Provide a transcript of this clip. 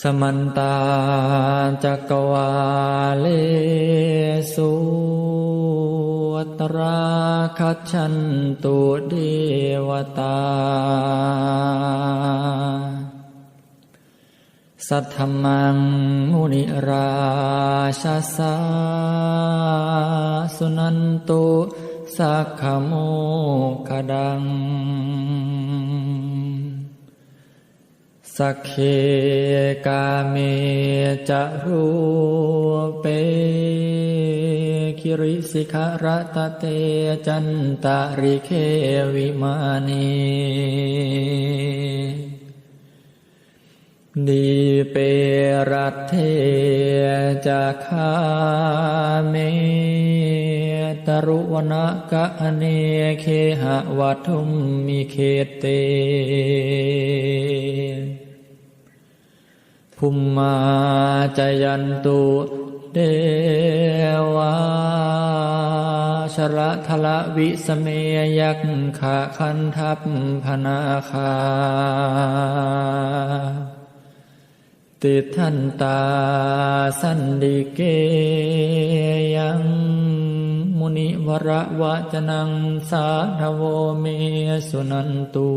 สมันตาจักวาเลสุตราคัจฉันตุเดวตา สัทธมังมุนิราชาสาสุนันตุสักขโมคดัง สักเคกาเมจะรูเปคิริสิขรตเตจันตาริเควิมานีดีเปรัตเทจะคาเมตรุวนะกะเนเคหะวัทุมมิเคเต ภุมมาจยันตุเดวาชระทละวิสเมยักขะคันทัพพนาคา ติทันตาสันดิเกยังมุนิวระวะจนังสาธโวเมสุนันตุ